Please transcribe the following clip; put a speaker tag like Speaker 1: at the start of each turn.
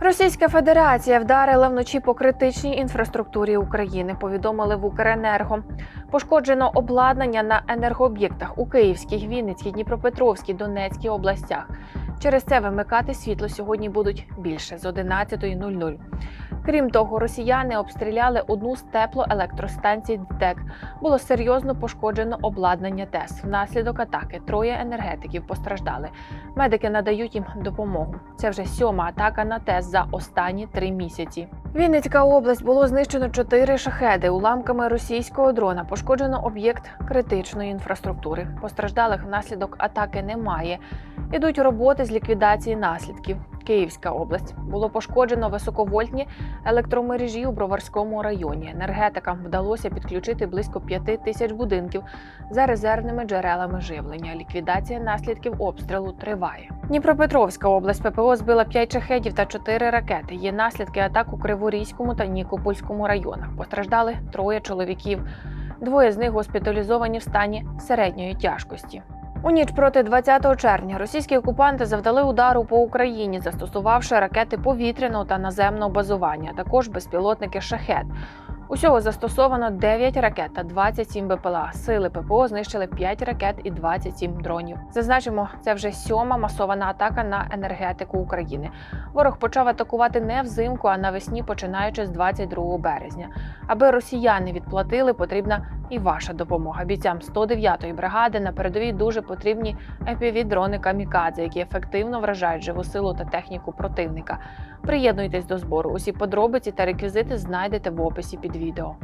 Speaker 1: Російська Федерація вдарила вночі по критичній інфраструктурі України. Повідомили в Укренерго. Пошкоджено обладнання на енергооб'єктах у Київській, Вінницькій, Дніпропетровській, Донецькій областях. Через це вимикати світло сьогодні будуть більше з 11.00. Крім того, росіяни обстріляли одну з теплоелектростанцій ДТЕК. Було серйозно пошкоджено обладнання ТЕС. Внаслідок атаки троє енергетиків постраждали. Медики надають їм допомогу. Це вже сьома атака на ТЕС за останні три місяці. Вінницька область було знищено чотири шахеди. Уламками російського дрона пошкоджено об'єкт критичної інфраструктури. Постраждалих внаслідок атаки немає. Ідуть роботи з ліквідації наслідків. Київська область було пошкоджено високовольтні електромережі у Броварському районі. Енергетикам вдалося підключити близько п'яти тисяч будинків за резервними джерелами живлення. Ліквідація наслідків обстрілу триває. Дніпропетровська область ППО збила 5 шахедів та 4 ракети. Є наслідки атак у Криворізькому та Нікопольському районах. Постраждали троє чоловіків. Двоє з них госпіталізовані в стані середньої тяжкості. У ніч проти 20 червня російські окупанти завдали удару по Україні, застосувавши ракети повітряного та наземного базування, також безпілотники шахет. Усього застосовано 9 ракет та 27 БПЛА. Сили ППО знищили 5 ракет і 27 дронів. Зазначимо, це вже сьома масована атака на енергетику України. Ворог почав атакувати не взимку, а навесні, починаючи з 22 березня. Аби росіяни відплатили, потрібна і ваша допомога. Бійцям 109-ї бригади на передовій дуже потрібні епіві-дрони камікадзе, які ефективно вражають живу силу та техніку противника. Приєднуйтесь до збору. Усі подробиці та реквізити знайдете в описі під відео.